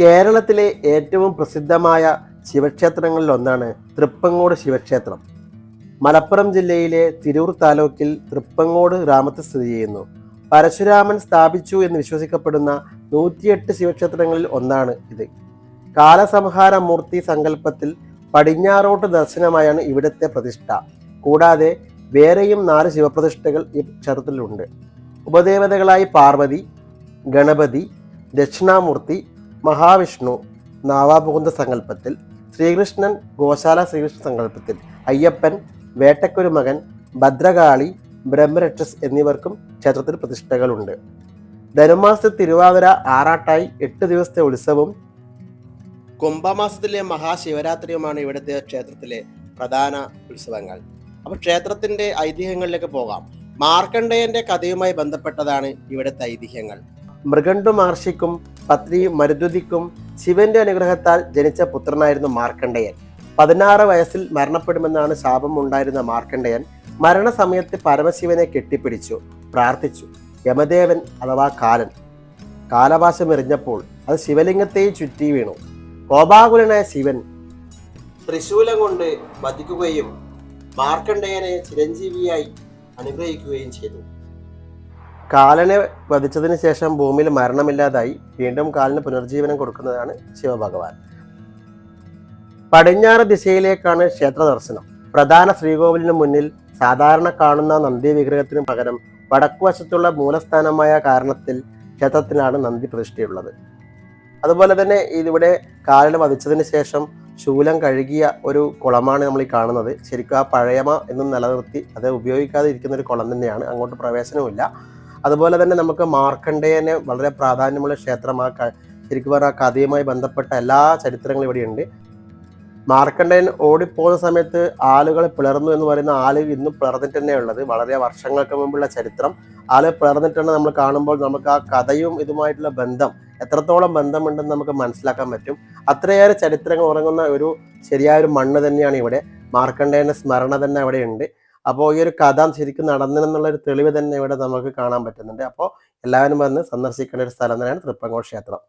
കേരളത്തിലെ ഏറ്റവും പ്രസിദ്ധമായ ശിവക്ഷേത്രങ്ങളിൽ ഒന്നാണ് തൃപ്പങ്ങോട് ശിവക്ഷേത്രം. മലപ്പുറം ജില്ലയിലെ തിരൂർ താലൂക്കിൽ തൃപ്പങ്ങോട് ഗ്രാമത്തിൽ സ്ഥിതി ചെയ്യുന്നു. പരശുരാമൻ സ്ഥാപിച്ചു എന്ന് വിശ്വസിക്കപ്പെടുന്ന നൂറ്റിയെട്ട് ശിവക്ഷേത്രങ്ങളിൽ ഒന്നാണ് ഇത്. കാലസംഹാര മൂർത്തി സങ്കല്പത്തിൽ പടിഞ്ഞാറോട്ട് ദർശനമായാണ് ഇവിടുത്തെ പ്രതിഷ്ഠ. കൂടാതെ വേറെയും നാല് ശിവപ്രതിഷ്ഠകൾ ഈ ക്ഷേത്രത്തിലുണ്ട്. ഉപദേവതകളായി പാർവതി ഗണപതി ദക്ഷിണാമൂർത്തി മഹാവിഷ്ണു നാവാപുകുന്ദ സങ്കല്പത്തിൽ ശ്രീകൃഷ്ണൻ ഗോശാല ശ്രീകൃഷ്ണ സങ്കല്പത്തിൽ അയ്യപ്പൻ വേട്ടക്കൊരു മകൻ ഭദ്രകാളി ബ്രഹ്മരക്ഷസ് എന്നിവർക്കും ക്ഷേത്രത്തിൽ പ്രതിഷ്ഠകളുണ്ട്. ധനുമാസത്തിൽ തിരുവാതിര ആറാട്ടായി എട്ട് ദിവസത്തെ ഉത്സവം കുംഭമാസത്തിലെ മഹാശിവരാത്രിയുമാണ് ഇവിടുത്തെ ക്ഷേത്രത്തിലെ പ്രധാന ഉത്സവങ്ങൾ. അപ്പോൾ ക്ഷേത്രത്തിന്റെ ഐതിഹ്യങ്ങളിലേക്ക് പോകാം. മാർക്കണ്ഡേയന്റെ കഥയുമായി ബന്ധപ്പെട്ടതാണ് ഇവിടുത്തെ ഐതിഹ്യങ്ങൾ. മൃഗണ്ടു മഹർഷിക്കും പത്നി മരുദ്വതിക്കും ശിവന്റെ അനുഗ്രഹത്താൽ ജനിച്ച പുത്രനായിരുന്നു മാർക്കണ്ഡേയൻ. പതിനാറ് വയസ്സിൽ മരണപ്പെടുമെന്നാണ് ശാപം ഉണ്ടായിരുന്ന മാർക്കണ്ഡേയൻ മരണസമയത്ത് പരമശിവനെ കെട്ടിപ്പിടിച്ചു പ്രാർത്ഥിച്ചു. യമദേവൻ അഥവാ കാലൻ. കാലവാശം എറിഞ്ഞപ്പോൾ അത് ശിവലിംഗത്തെയും ചുറ്റി വീണു. കോപാകുലനായ ശിവൻ ത്രിശൂലം കൊണ്ട് വധിക്കുകയും മാർക്കണ്ഡേയനെ ചിരഞ്ജീവിയായി അനുഗ്രഹിക്കുകയും ചെയ്തു. കാലനെ വധിച്ചതിന് ശേഷം ഭൂമിയിൽ മരണമില്ലാതായി വീണ്ടും കാലിന് പുനർജീവനം കൊടുക്കുന്നതാണ് ശിവഭഗവാൻ. പടിഞ്ഞാറ് ദിശയിലേക്കാണ് ക്ഷേത്ര ദർശനം. പ്രധാന ശ്രീകോവിലിന് മുന്നിൽ സാധാരണ കാണുന്ന നന്ദി വിഗ്രഹത്തിന് പകരം വടക്കുവശത്തുള്ള മൂലസ്ഥാനമായ കാരണത്തിൽ ക്ഷേത്രത്തിലാണ് നന്ദി പ്രതിഷ്ഠയുള്ളത്. അതുപോലെ തന്നെ ഇതിവിടെ കാലിന് വധിച്ചതിന് ശേഷം ശൂലം കഴുകിയ ഒരു കുളമാണ് നമ്മൾ ഈ കാണുന്നത്. ശരിക്കും ആ പഴയമ എന്നും നിലനിർത്തി അത് ഉപയോഗിക്കാതെ ഇരിക്കുന്ന ഒരു കുളം തന്നെയാണ്. അങ്ങോട്ട് പ്രവേശനവുമില്ല. അതുപോലെ തന്നെ നമുക്ക് മാർക്കണ്ഡേയനെ വളരെ പ്രാധാന്യമുള്ള ക്ഷേത്രമാ ശരിക്കും പറഞ്ഞാൽ കഥയുമായി ബന്ധപ്പെട്ട എല്ലാ ചരിത്രങ്ങളും ഇവിടെയുണ്ട്. മാർക്കണ്ഡേയൻ ഓടിപ്പോകുന്ന സമയത്ത് ആളുകൾ പിളർന്നു എന്ന് പറയുന്ന ആൽ ഇന്നും പിളർന്നിട്ട് തന്നെ ഉള്ളത്. വളരെ വർഷങ്ങൾക്ക് മുമ്പുള്ള ചരിത്രം. ആൽ പിളർന്നിട്ടാണ് നമ്മൾ കാണുമ്പോൾ നമുക്ക് ആ കഥയും ഇതുമായിട്ടുള്ള ബന്ധം എത്രത്തോളം ബന്ധമുണ്ടെന്ന് നമുക്ക് മനസ്സിലാക്കാൻ പറ്റും. അത്രയേറെ ചരിത്രങ്ങൾ ഉറങ്ങുന്ന ഒരു ശരിയായ ഒരു മണ്ണ് തന്നെയാണ് ഇവിടെ. മാർക്കണ്ഡേയന്റെ സ്മരണ തന്നെ അവിടെ ഉണ്ട് അപ്പോൾ ഈ ഒരു കഥ ശരിക്കും നടന്നെന്നുള്ള ഒരു തെളിവ് തന്നെ ഇവിടെ നമുക്ക് കാണാൻ പറ്റുന്നുണ്ട്. അപ്പോൾ എല്ലാവരും വന്ന് സന്ദർശിക്കേണ്ട ഒരു സ്ഥലം തന്നെയാണ് തൃപ്പങ്കോട് ക്ഷേത്രം.